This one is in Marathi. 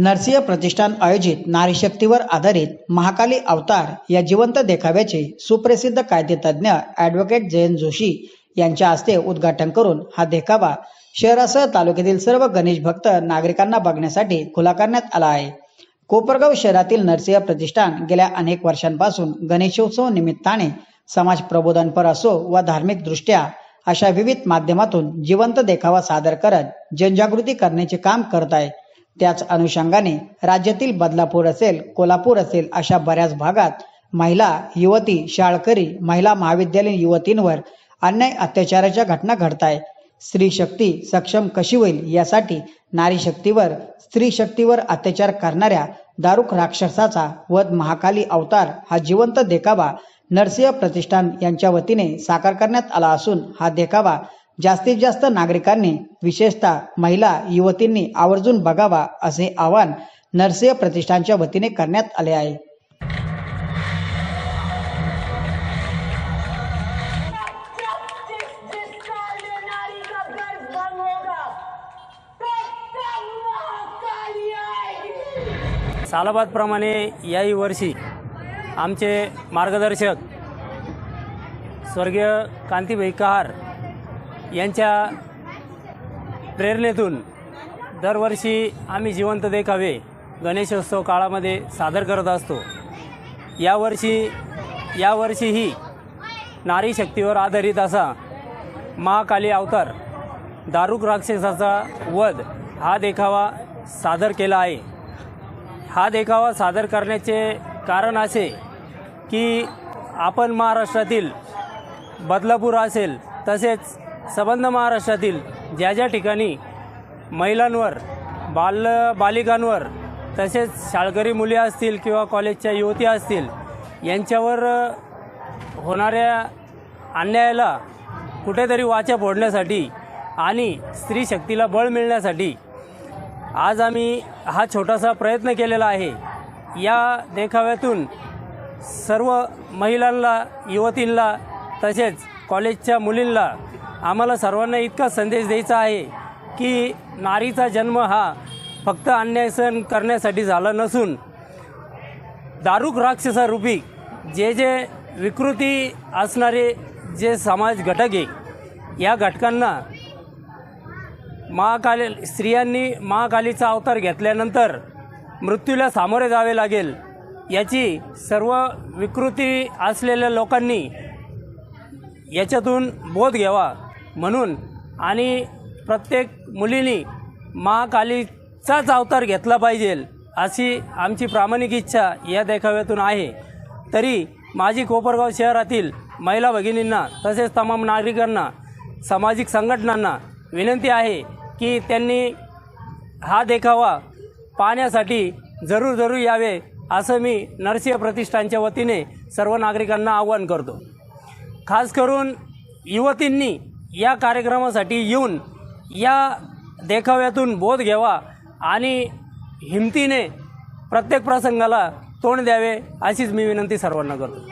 नरसिंह प्रतिष्ठान आयोजित नारीशक्तीवर आधारित महाकाली अवतार या जिवंत देखाव्याचे सुप्रसिद्ध कायदेतज्ञ ॲडव्होकेट जयंत जोशी यांच्या हस्ते उद्घाटन करून हा देखावा शहरासह तालुक्यातील सर्व गणेश भक्त नागरिकांना बघण्यासाठी खुला करण्यात आला आहे. कोपरगाव शहरातील नरसिंह प्रतिष्ठान गेल्या अनेक वर्षांपासून गणेशोत्सव निमित्ताने समाज प्रबोधनपर असो व धार्मिक दृष्ट्या अशा विविध माध्यमातून जिवंत देखावा सादर करत जनजागृती करण्याचे काम करत आहे. त्याच अनुषंगाने राज्यातील बदलापूर असेल कोल्हापूर असेल अशा बऱ्याच भागात महिला युवती शाळकरी महिला महाविद्यालयीन युवतींवर अन्याय अत्याचाराच्या घटना घडत आहे स्त्री शक्ती सक्षम कशी होईल यासाठी नारी शक्तीवर स्त्री शक्तीवर अत्याचार करणाऱ्या दारुक राक्षसाचा वध महाकाली अवतार हा जिवंत देखावा नरसिंह प्रतिष्ठान यांच्या वतीने साकार करण्यात आला असून हा देखावा जास्तीत जास्त नागरिकांनी विशेषतः महिला युवतींनी आवर्जून बघावा असे आवाहन नरसिंह प्रतिष्ठानच्या वतीने करण्यात आले आहे. सालाबादप्रमाणे याही वर्षी आमचे मार्गदर्शक स्वर्गीय कांतीभाई कहार यांच्या प्रेरणेतून दरवर्षी आम्ही जिवंत देखावे गणेशोत्सव काळामध्ये सादर करत असतो. यावर्षी यावर्षीही नारी शक्तीवर आधारित असा महाकाली अवतार दारुक राक्षसाचा वध हा देखावा सादर केला आहे. हा देखावा सादर करण्याचे कारण असे की आपण महाराष्ट्रातील बदलापूर असेल तसेच संबंध महाराष्ट्रातील ज्या ज्या ठिकाणी महिलांवर बाल बालिकांवर तसेच शाळकरी मुले असतील किंवा कॉलेजच्या युवती असतील यांच्यावर होणाऱ्या अन्यायाला कुठेतरी वाचा फोडण्यासाठी आणि स्त्री शक्तीला बळ मिळण्यासाठी आज आम्ही हा छोटासा प्रयत्न केलेला आहे. या देखाव्यातून सर्व महिलांना युवतींना तसेच कॉलेजच्या मुलींना आम्हाला सर्वांना इतका संदेश द्यायचा आहे की नारीचा जन्म हा फक्त अन्याय सहन करण्यासाठी झाला नसून दारुक राक्षसारूपी जे जे विकृती असणारे जे समाज घटक आहे या घटकांना महाकाली स्त्रियांनी महाकालीचा अवतार घेतल्यानंतर मृत्यूला सामोरे जावे लागेल याची सर्व विकृती असलेल्या लोकांनी याच्यातून बोध घ्यावा. म्हणून आणि प्रत्येक मुलीनी महाकालीचाच अवतार घेतला पाहिजे अशी आमची प्रामाणिक इच्छा या देखाव्यातून आहे. तरी माझी कोपरगाव शहरातील महिला भगिनींना तसेच तमाम नागरिकांना सामाजिक संघटनांना विनंती आहे की त्यांनी हा देखावा पाहण्यासाठी जरूर जरूर यावे असं मी नरसिंह प्रतिष्ठानच्या वतीने सर्व नागरिकांना आवाहन करतो. खास करून युवतींनी या कार्यक्रमासाठी येऊन या देखाव्यातून बोध घ्यावा आणि हिमतीने प्रत्येक प्रसंगाला तोंड द्यावे अशीच मी विनंती सर्वांना करतो.